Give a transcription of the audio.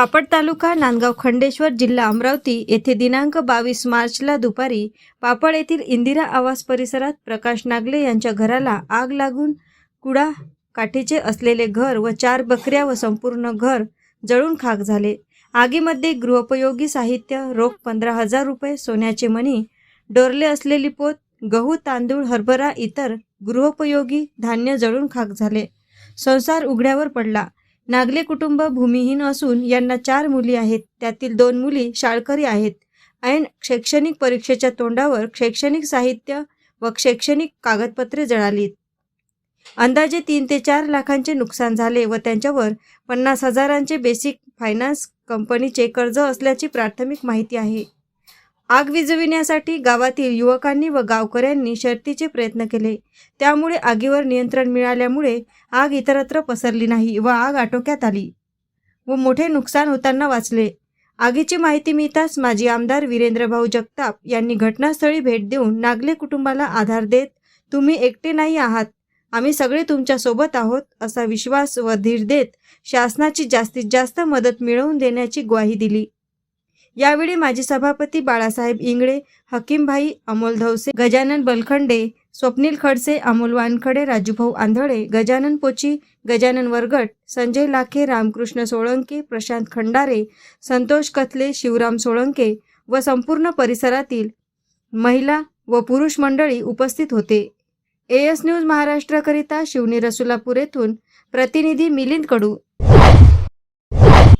पापड तालुका नांदगाव खंडेश्वर जिल्हा अमरावती येथे दिनांक बावीस मार्चला दुपारी पापड येथील इंदिरा आवास परिसरात प्रकाश नागले यांच्या घराला आग लागून कुडा काठीचे असलेले घर व चार बकऱ्या व संपूर्ण घर जळून खाक झाले. आगीमध्ये गृहोपयोगी साहित्य रोख पंधरा हजार रुपये सोन्याचे मणी डोरले असलेली पोत गहू तांदूळ हरभरा इतर गृहोपयोगी धान्य जळून खाक झाले. संसार उघड्यावर पडला. नागले कुटुंब भूमिहीन असून यांना चार मुली आहेत. त्यातील दोन मुली शाळकरी आहेत. ऐन शैक्षणिक परीक्षेच्या तोंडावर शैक्षणिक साहित्य व शैक्षणिक कागदपत्रे जळालीत. अंदाजे तीन ते चार लाखांचे नुकसान झाले व त्यांच्यावर पन्नास हजारांचे बेसिक फायनान्स कंपनीचे कर्ज असल्याची प्राथमिक माहिती आहे. आग विझविण्यासाठी गावातील युवकांनी व गावकऱ्यांनी शर्तीचे प्रयत्न केले. त्यामुळे आगीवर नियंत्रण मिळाल्यामुळे आग इतरत्र पसरली नाही व आग आटोक्यात आली व मोठे नुकसान होताना वाचले. आगीची माहिती मिळताच माजी आमदार वीरेंद्रभाऊ जगताप यांनी घटनास्थळी भेट देऊन नागले कुटुंबाला आधार देत तुम्ही एकटे नाही आहात. आम्ही सगळे तुमच्यासोबत आहोत असा विश्वास व धीर देत शासनाची जास्तीत जास्त मदत मिळवून देण्याची ग्वाही दिली. यावेळी माजी सभापती बाळासाहेब इंगळे हकीमभाई अमोल धवसे गजानन बलखंडे स्वप्नील खडसे अमोल वानखडे राजूभाऊ आंधळे गजानन पोची गजानन वरगट संजय लाखे रामकृष्ण सोळंके प्रशांत खंडारे संतोष कथले शिवराम सोळंके व संपूर्ण परिसरातील महिला व पुरुष मंडळी उपस्थित होते. ए न्यूज महाराष्ट्राकरिता शिवनी रसुलापूर येथून प्रतिनिधी मिलिंद कडू.